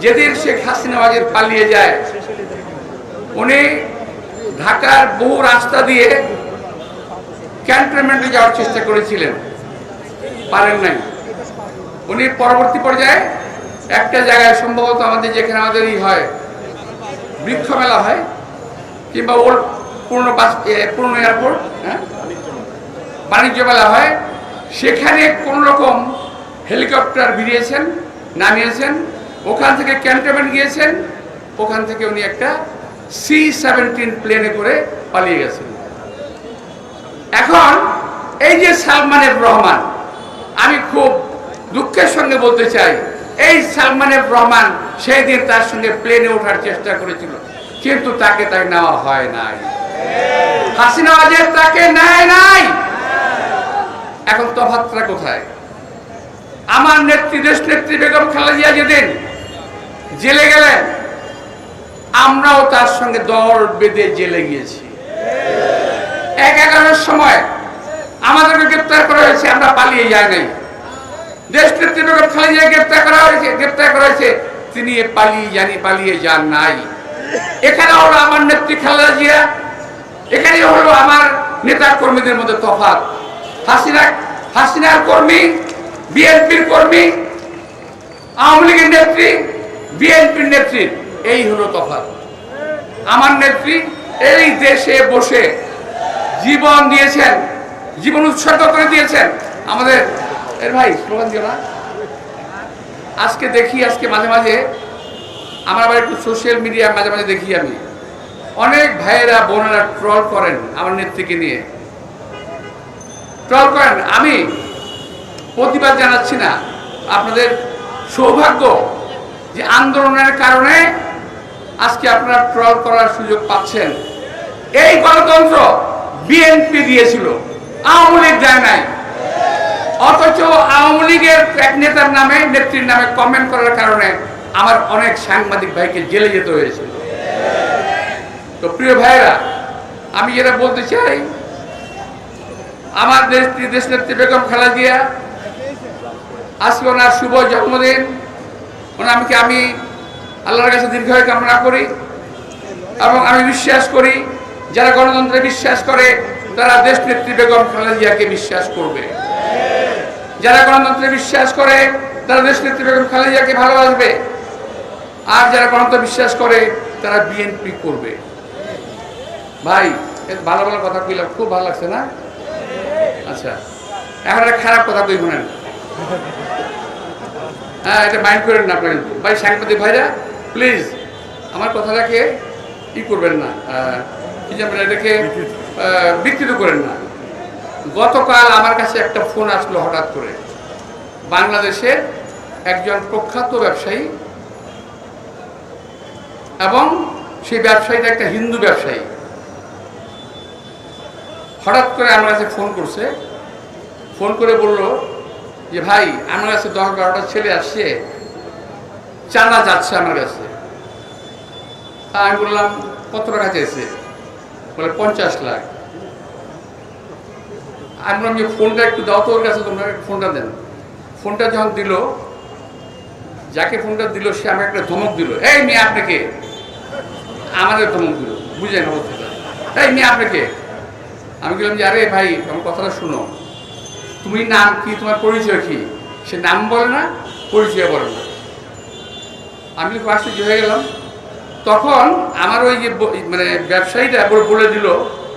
যেদিন শেখ হাসিনা বাগের পালিয়ে যায় উনি ঢাকার বহু রাস্তা দিয়ে ক্যান্টনমেন্টে যাওয়ার চেষ্টা করেছিলেন। পারেন নাই। উনি পরবর্তী পর্যায়ে একটা জায়গায় সম্ভবত আমাদের যেখানে আমাদের ই হয় বৃক্ষ মেলা হয় কিংবা ওল্ড পূর্ণ বাস এ, পূর্ণ এয়ারপোর্ট হ্যাঁ? বাণিজ্য মেলা হয়। সেখানে কোন রকম হেলিকপ্টার ভিড়িয়েছেন নামিয়েছেন। ওখান থেকে ক্যান্টনমেন্ট গিয়েছেন, ওখান থেকে উনি একটা সি সেভেন্টিন প্লেনে করে পালিয়ে গেছেন। এখন এই যে সালমান এফ রহমান, আমি খুব দুঃখের সঙ্গে বলতে চাই, এই সালমান এফ রহমান সেই দিন তার সঙ্গে প্লেনে ওঠার চেষ্টা করেছিল, কিন্তু তাকে তাই নেওয়া হয় নাই। হাসিনা ওয়াজেদ তাকে নেয় নাই। এখন তফাতটা কোথায়? আমার নেত্রী দেশ নেত্রী বেগম খালেদা যেদিন জেলে গেলেন আমরাও তার সঙ্গে দল বেঁধে জেলে গিয়েছি। এক এগারোর সময় আমাদেরকে গ্রেপ্তার করা হয়েছে, আমরা পালিয়ে যাই নাই। দেশ গ্রেপ্তার করা হয়েছে, গ্রেপ্তার করা হয়েছে। তিনি পালিয়ে জানি পালিয়ে যান নাই। এখানে হলো আমার নেত্রী খালেদা জিয়া, এখানে হলো আমার নেতা কর্মীদের মধ্যে তফাৎ। হাসিনা, হাসিনার কর্মী, বিএনপির কর্মী, আওয়ামী লীগের নেত্রী বিএনপির নেত্রী, এই হলো তফাৎ। আমার নেত্রী এই দেশে বসে জীবন দিয়েছেন, জীবন উৎসর্গ করে দিয়েছেন। আমাদের, এর ভাই, স্লোগান দিও না। আজকে দেখি, আজকে মাঝে মাঝে আমার আবার একটু সোশ্যাল মিডিয়া মাঝে মাঝে দেখি আমি। অনেক ভাইয়েরা, বোনেরা ট্রল করেন আমার নেত্রীকে নিয়ে। ট্রল করেন। আমি প্রতিবাদ জানাচ্ছি না। আপনাদের সৌভাগ্য যে আন্দোলনের কারণে আজকে আপনারা ট্রল করার সুযোগ পাচ্ছেন। এই গণতন্ত্র বিএনপি দিয়েছিল, আওয়ামী লীগ দেয় নাই। অথচ আওয়ামী লীগের এক নেতার নামে, নেত্রীর নামে কমেন্ট করার কারণে আমার অনেক সাংবাদিক ভাইকে জেলে যেতে হয়েছে। তো প্রিয় ভাইরা আমি যেটা বলতে চাই, আমার দেশ দেশ নেত্রী বেগম খালেদিয়া, আজকে ওনার শুভ জন্মদিন। ওনাকে আমি আল্লাহর কাছে দীর্ঘায়ু কামনা করি এবং আমি বিশ্বাস করি যারা গণতন্ত্রে বিশ্বাস করে তারা দেশ নেত্রী বেগম খালেদিয়াকে বিশ্বাস করবে। যারা গণতন্ত্রে বিশ্বাস করে তারা দেশ নেত্রী বেগম খালেদিয়াকে ভালোবাসবে। আর যারা গণতন্ত্র বিশ্বাস করে তারা বিএনপি করবে। ভাই ভালো ভালো কথা কইলাম, খুব ভালো লাগছে না? আচ্ছা এখন একটা খারাপ কথা কই শোনেন হ্যাঁ এটা মাইন্ড করেন না আপনার কিন্তু। ভাই, সাংবাদিক ভাইরা প্লিজ আমার কথাটাকে ই করবেন না। কি জানবেন এটাকে বিকৃত করেন না। গতকাল আমার কাছে একটা ফোন আসলো হঠাৎ করে। বাংলাদেশের একজন প্রখ্যাত ব্যবসায়ী এবং সেই ব্যবসায়ীটা একটা হিন্দু ব্যবসায়ী। হঠাৎ করে আমার কাছে ফোন করছে। ফোন করে বলল যে ভাই, আমার কাছে দশ বারোটা ছেলে আসছে, চাঁদা যাচ্ছে আমার কাছে। তা আমি বললাম, কত টাকা চেয়েছে বলে পঞ্চাশ লাখ। আমি বললাম যে ফোনটা একটু দাও তো ওর কাছে, তোমরা ফোনটা দেন। ফোনটা যখন দিল, যাকে ফোনটা দিল, সে আমাকে একটা ধমক দিল, এই মেয়ে আপনাকে আমাদের ধমক দিল বুঝে না এই মেয়ে আপনাকে আমি বললাম যে, আরে ভাই, আমার কথাটা শুনো। তুমি নাম কি? তোমার পরিচয় কি? সে নাম বলে না, পরিচয় বলে না। আমি আশ্চর্য হয়ে গেলাম। তখন আমার ওই যে মানে ব্যবসায়ীটা বলে দিল,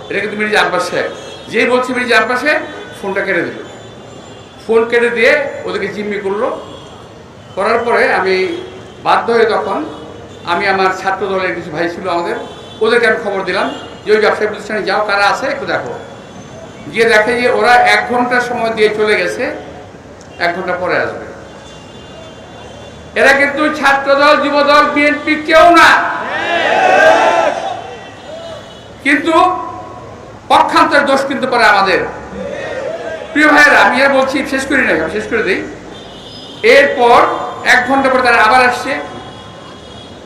এটাকে তুমি যে আব্বাস সাহেব। যেই বলছি যে আব্বাস সাহেব, ফোনটা কেটে দিল। ফোন কেটে দিয়ে ওদেরকে জিম্মি করল। করার পরে আমি বাধ্য হয়ে তখন আমি আমার ছাত্র দলের কিছু ভাই ছিল আমাদের, ওদেরকে আমি খবর দিলাম যে, ওই ব্যবসায়ী প্রতিষ্ঠানে যাও, কারা আছে, একটু দেখো। গিয়ে দেখে যে ওরা এক ঘণ্টা সময় দিয়ে চলে গেছে, এক ঘণ্টা পরে আসবে। এরা কিন্তু ছাত্রদল, যুবদল, বিএনপি কেউ না। কিন্তু পক্ষান্তর দোষ কিন্তু পরে আমাদের। প্রিয় ভাইয়েরা, আমি আর বলছি, শেষ করি না শেষ করে দিই। এরপর এক ঘণ্টা পরে তারা আবার আসছে।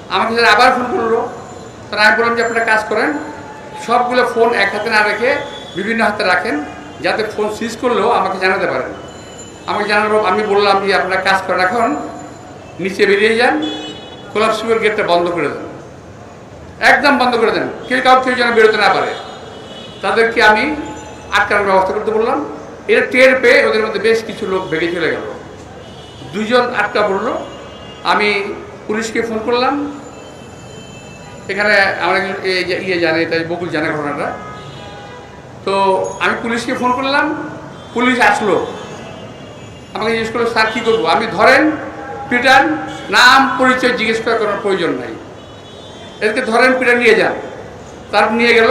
আমাকে আবার ফোন করল। তারা আমি বললাম যে, আপনারা কাজ করেন। সবগুলো ফোন এক হাতে না রেখে বিভিন্ন হাতে রাখেন, যাতে ফোন সুইচ করলেও আমাকে জানাতে পারেন। আমাকে জানাব আমি বললাম যে, আপনারা কাজ করেন এখন নিচে বেরিয়ে যান, কোলাপসিবল গেটটা বন্ধ করে দেন। একদম বন্ধ করে দেন, কেউ কাউ কেউ যেন বেরোতে না পারে। তাদেরকে আমি আটকানোর ব্যবস্থা করতে বললাম। এটা টের পেয়ে ওদের মধ্যে বেশ কিছু লোক ভেঙে চলে গেল। দুজন আটকা পড়ল। আমি পুলিশকে ফোন করলাম। এখানে আমার একজন ইয়ে জানে, এটা বকুল জানে ঘটনাটা। তো আমি পুলিশকে ফোন করলাম, পুলিশ আসলো। আমাকে জিজ্ঞেস করল, স্যার, কী করব? আমি ধরেন পিটান নাম, পরিচয় জিজ্ঞেস করার কোনো প্রয়োজন নাই। এদেরকে ধরেন পিটান নিয়ে যান। তার নিয়ে গেল,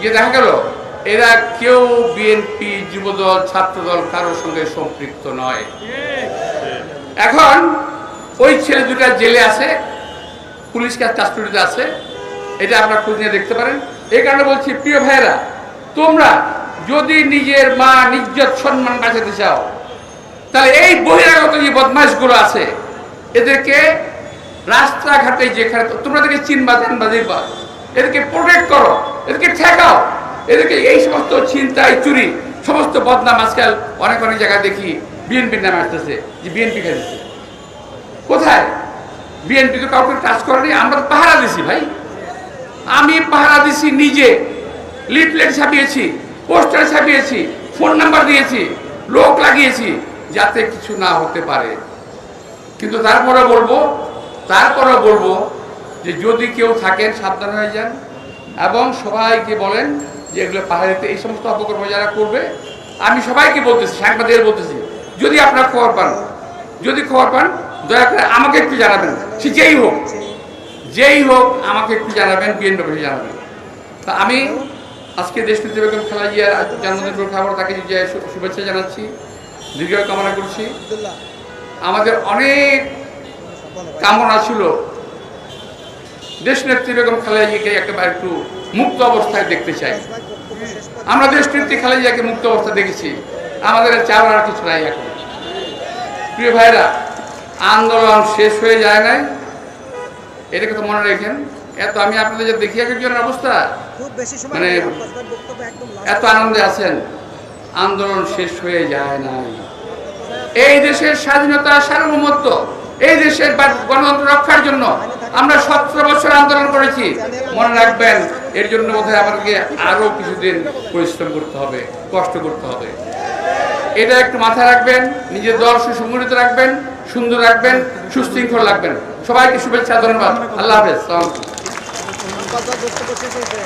গিয়ে দেখা গেল, এরা কেউ বিএনপি, যুবদল, ছাত্রদল কারোর সঙ্গে সম্পৃক্ত নয়। এখন ওই ছেলে দুটা জেলে আছে, পুলিশ কাস্টডিতে আছে, এটা আপনারা খোঁজ নিয়ে দেখতে পারেন। এই কারণে বলছি, প্রিয় ভাইয়েরা তোমরা যদি নিজের মা নিজ্জত সম্মান বাঁচাতে চাও, তাহলে এই বহিরাগত যে বদমাশগুলো আছে, এদেরকে রাস্তাঘাটে যেখানে তোমরা এদেরকে চিনবা, জানবা, দেখবা, এদেরকে প্রোটেক্ট করো, এদেরকে ঠেকাও, এদেরকে এই সমস্ত চিন্তায় চুরি, সমস্ত বদনাম আজকাল অনেক অনেক জায়গায় দেখি বিএনপির নামে আসতেছে, যে বিএনপি খেলেছে। কোথায়? বিএনপি তো কাউকে কাজ করেনি, আমরা পাহারা দিছি ভাই। আমি পাহারা দিছি নিজে। লিফলেট ছাপিয়েছি, পোস্টার ছাপিয়েছি, ফোন নাম্বার দিয়েছি, লোক লাগিয়েছি যাতে কিছু না হতে পারে। কিন্তু তারপরে বলব তারপরে বলব যে যদি কেউ থাকেন, সাবধান হয়ে যান এবং সবাইকে বলেন যে এগুলো পাহাড়িতে এই সমস্ত অপকর্ম যারা করবে, আমি সবাইকে বলতেছি সাংবাদিকের বলতেছি, যদি আপনারা খবর পান, যদি খবর পান, দয়া করে আমাকে একটু জানাবেন, সে যেই হোক যেই হোক আমাকে একটু জানাবেন, বিএনপি জানাবেন। তা আমি আজকে দেশনেত্রী বেগম খালাজিয়ার জন্মদিন খাবার তাকে শুভেচ্ছা জানাচ্ছি দীর্ঘ কামনা করছি। আমাদের অনেক কামনা ছিল দেশনেত্রী বেগম খালেজিয়াকে একেবারে একটু মুক্ত অবস্থায় দেখতে চাই। আমরা দেশনেত্রী খালেজিয়াকে মুক্ত অবস্থা দেখেছি। আমাদের চাওয়ার আর কিছু নাই এখন। প্রিয় ভাইরা, আন্দোলন শেষ হয়ে যায় নাই। এটাকে তো মনে রেখেন। এত আমি আপনাদের যে দেখি এক একজনের অবস্থা। মানে এত আনন্দে আছেন। আন্দোলন শেষ হয়ে যায় নাই। এই দেশের স্বাধীনতা সার্বভৌমত্ব এই দেশের গণতন্ত্র রক্ষার জন্য আমরা সতেরো বছর আন্দোলন করেছি। মনে রাখবেন এর জন্য বোধহয় আমাদেরকে আরও কিছুদিন পরিশ্রম করতে হবে কষ্ট করতে হবে। এটা একটু মাথায় রাখবেন নিজের দল সুসংগঠিত রাখবেন সুন্দর রাখবেন সুশৃঙ্খল রাখবেন। সবাইকে শুভেচ্ছা ধন্যবাদ। আল্লাহ হাফেজ বক্তব্য শেষ হয়েছে